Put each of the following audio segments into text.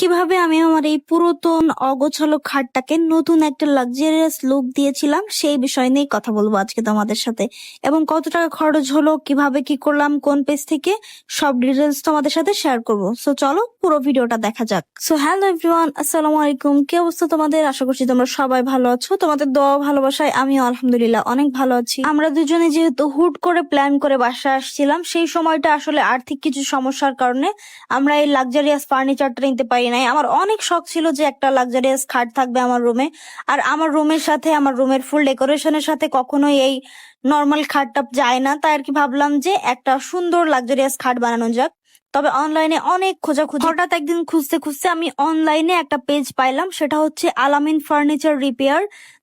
কীভাবে আমি আমার এই পুরাতন, অগোছালো খাটটাকে নতুন একটা লাক্সারিয়াস লুক দিয়েছিলাম, সেই বিষয় নিয়ে কথা বলব আজকে তোমাদের সাথে। এবং কত টাকা খরচ হলো, কীভাবে কি করলাম, কোন পেজ থেকে, সব ডিটেলস তোমাদের সাথে শেয়ার করব। সো চলো পুরো ভিডিওটা দেখা যাক। সো হ্যালো এভরিওয়ান আসসালামু আলাইকুম। কি অবস্থা তোমাদের? আশা করছি তোমরা সবাই ভালো আছো। তোমাদের দোয়া ভালোবাসায় আমিও আলহামদুলিল্লাহ অনেক ভালো আছি। আমরা দুজনে যেহেতু হুট করে প্ল্যান করে বাসায় আসছিলাম, সেই সময়টা আসলে আর্থিক কিছু সমস্যার কারণে আমরা এই লাক্সারিয়াস ফার্নিচারটা নিতে পারি নাই। আমার অনেক শখ ছিল যে একটা লাক্সারিয়াস খাট থাকবে আমার রুমে আর আমার রুমের সাথে, আমার রুমের ফুল ডেকোরেশনের সাথে কখনোই এই নর্মাল খাটটা যায় না। তাই আর কি ভাবলাম যে একটা সুন্দর লাক্সারিয়াস খাট বানানো যাক। তবে অনলাইনে অনেক খোঁজা খোঁজাখুঁজি। হঠাৎ একদিন খুঁজতে খুঁজতে আমি অনলাইনে একটা পেজ পাইলাম, সেটা হচ্ছে আলামিন ফার্নিচার রিপেয়ার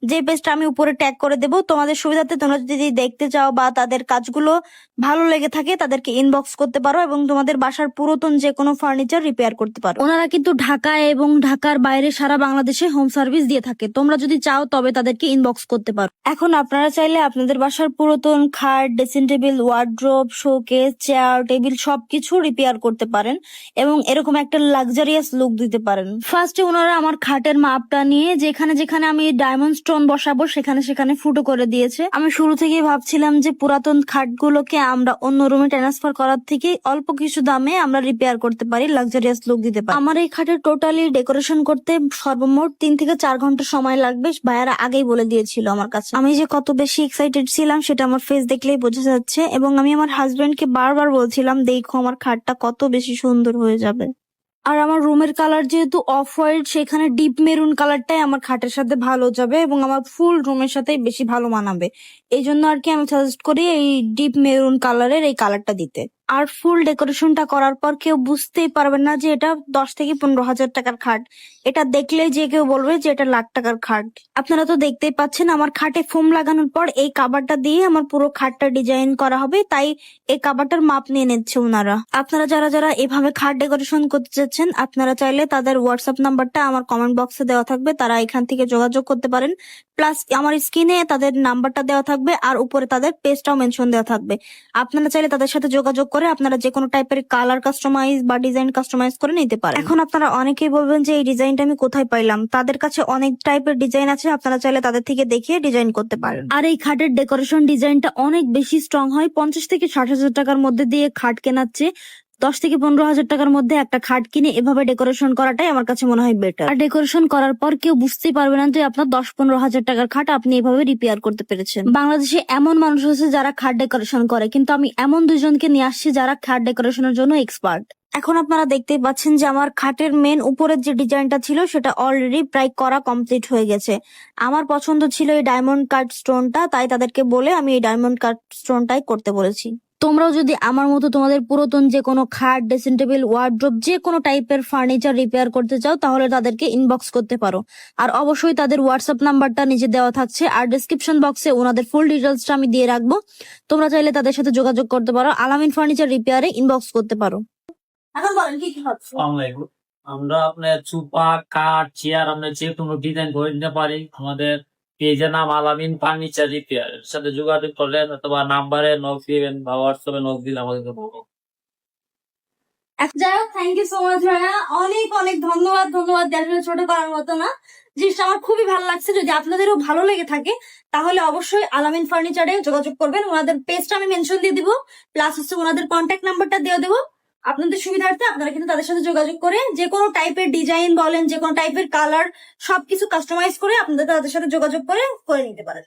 যে পেজটা আমি উপরে ট্যাগ করে দেবো। তোমাদের সুবিধার্থে তোমরা যদি দেখতে চাও বা তাদের কাজগুলো ভালো লেগে থাকে, তাদেরকে ইনবক্স করতে পারো এবং তোমাদের বাসার পুরাতন যে কোনো ফার্নিচার রিপেয়ার করতে পারো। ওনারা কিন্তু ঢাকায় এবং ঢাকার বাইরে সারা বাংলাদেশে হোম সার্ভিস দিয়ে থাকে। তোমরা যদি চাও তবে তাদেরকে ইনবক্স করতে পারো। এখন আপনারা চাইলে আপনাদের বাসার পুরাতন খাট dressing table wardrobe showcase chair table সবকিছু রিপেয়ার করতে পারেন এবং এরকম একটা লাক্সারিয়াস লুক দিতে পারেন। ফার্স্টে ওনারা আমার খাটের মাপটা নিয়ে যেখানে যেখানে আমি ডায়মন্ড স্টোন বসাবো, সেখানে সেখানে ফুটো করে দিয়েছে। আমি শুরু থেকেই ভাবছিলাম যে পুরাতন খাটগুলোকে আমরা অন্য রুমে ট্রান্সফার করার থেকে অল্প কিছু দামে আমরা রিপেয়ার করতে পারি লাক্সারিয়াস লুক দিতে পারি। আমার এই খাটের টোটালি ডেকোরেশন করতে সর্বমোট তিন থেকে চার ঘণ্টা সময় লাগবে, ভাইয়ারা আগেই বলে দিয়েছিল আমার কাছে। আমি যে কত বেশি এক্সাইটেড ছিলাম, সেটা আমার ফেস দেখলেই বোঝা যাচ্ছে এবং আমি আমার হাজবেন্ডকে বারবার বলছিলাম, দেখো আমার খাটটা কত বেশি সুন্দর হয়ে যাবে। আর আমার রুমের কালার যেহেতু অফ হোয়াইট সেখানে ডিপ মেরুন কালারটাই আমার খাটের সাথে ভালো যাবে এবং আমার ফুল রুমের সাথে বেশি ভালো মানাবে। এই জন্য আর কি আমি সাজেস্ট করি এই ডিপ মেরুন কালারের এই কালারটা দিতে। আর ফুল ডেকোরেশনটা করার পর কেউ বুঝতেই পারবে না যে এটা দশ থেকে পনেরো হাজার টাকার খাট। এটা দেখলেই যে কেউ বলবে যে এটা লাখ টাকার খাট। আপনারা তো দেখতেই পাচ্ছেন, আমার খাটে ফোম লাগানোর পর এই কাবারটা দিয়ে আমার পুরো খাটটা ডিজাইন করা হবে, তাই এই কাবারটার মাপ নিয়ে নিচ্ছে ওনারা। আপনারা যারা যারা এভাবে খাট ডেকোরেশন করতে চাচ্ছেন, আপনারা চাইলে তাদের হোয়াটসঅ্যাপ নাম্বারটা আমার কমেন্ট বক্সে দেওয়া থাকবে, তারা এখান থেকে যোগাযোগ করতে পারেন। প্লাস আমার স্ক্রিনে তাদের নাম্বারটা দেওয়া থাকবে আর উপরে তাদের পেজটাও মেনশন দেওয়া থাকবে। আপনারা চাইলে তাদের সাথে যোগাযোগ করে আপনারা যে কোনো টাইপের কালার কাস্টমাইজ বা ডিজাইন কাস্টমাইজ করে নিতে পারেন। এখন আপনারা অনেকেই বলবেন যে, এই ডিজাইনটা আমি কোথায় পাইলাম? তাদের কাছে অনেক টাইপের ডিজাইন আছে, আপনারা চাইলে তাদের থেকে দেখে ডিজাইন করতে পারেন। আর এই খাটের ডেকোরেশন ডিজাইনটা অনেক বেশি স্ট্রং হয়। পঞ্চাশ থেকে ষাট হাজার টাকার মধ্যে দিয়ে খাট কেনার চেয়ে দশ থেকে পনেরো হাজার টাকার মধ্যে একটা খাট কিনে এভাবে ডেকোরেশন করাটাই আমার কাছে মনে হয় বেটার আর ডেকোরেশন করার পর কেউ বুঝতেই পারবে না যে আপনার দশ পনেরো হাজার টাকার খাট আপনি এভাবে রিপেয়ার করতে পেরেছেন। বাংলাদেশে এমন মানুষ আছে যারা খাট ডেকোরেশন করে, কিন্তু আমি এমন দুজনকে নিয়ে আসছি যারা খাট ডেকোরেশনের জন্য এক্সপার্ট এখন আপনারা দেখতেই পাচ্ছেন যে আমার খাটের মেন উপরের যে ডিজাইনটা ছিল, সেটা অলরেডি প্রায় করা কমপ্লিট হয়ে গেছে। আমার পছন্দ ছিল এই ডায়মন্ড কাট স্টোনটা তাই তাদেরকে বলে আমি এই ডায়মন্ড কাট স্টোনটাই করতে বলেছি। তোমরাও যদি আমার মতো তোমাদের পুরাতন যে কোনো খাট ড্রেসিং টেবিল ওয়ার্ড্রোব যে কোনো টাইপের ফার্নিচার রিপেয়ার করতে চাও তাহলে তাদেরকে ইনবক্স করতে পারো। আর অবশ্যই তাদের হোয়াটসঅ্যাপ নাম্বারটা নিচে দেওয়া থাকছে আর ডিসক্রিপশন বক্সে ওনাদের ফুল ডিটেলসটা আমি দিয়ে রাখব। তোমরা চাইলে তাদের সাথে যোগাযোগ করতে পারো আলামিন ফার্নিচার রিপেয়ারে ইনবক্স করতে পারো। এখন বলেন কি কি হচ্ছে? আমরা আপনার চুপা কাঠ চেয়ার আমরা যে কোনো ডিজাইন করে নিতে পারি। আমাদের নাম আলামিন ফার্নিচার রিপেয়ার। এর সাথে যোগাযোগ করলেন অথবা নাম্বারে নক দিবেন বা হোয়াটসঅ্যাপে নক দিলে আমাদেরকে। যাই হোক থ্যাংক ইউ সো মাচ ভাইয়া। অনেক অনেক ধন্যবাদ ধন্যবাদ দেওয়ার ছোট করার মতো না। জিনিসটা আমার খুবই ভালো লাগছে। যদি আপনাদেরও ভালো লেগে থাকে, তাহলে অবশ্যই আলামিন ফার্নিচারে যোগাযোগ করবেন। ওনাদের পেজটা আমি মেনশন দিয়ে দিব প্লাস হচ্ছে ওনাদের কন্ট্যাক্ট নাম্বারটা দিয়ে দেবো। আপনাদের সুবিধার্থে আপনারা কিন্তু তাদের সাথে যোগাযোগ করে যে কোনো টাইপের ডিজাইন বলেন, যে কোনো টাইপের কালার সবকিছু কাস্টমাইজ করে আপনাদের তাদের সাথে যোগাযোগ করে করে নিতে পারেন।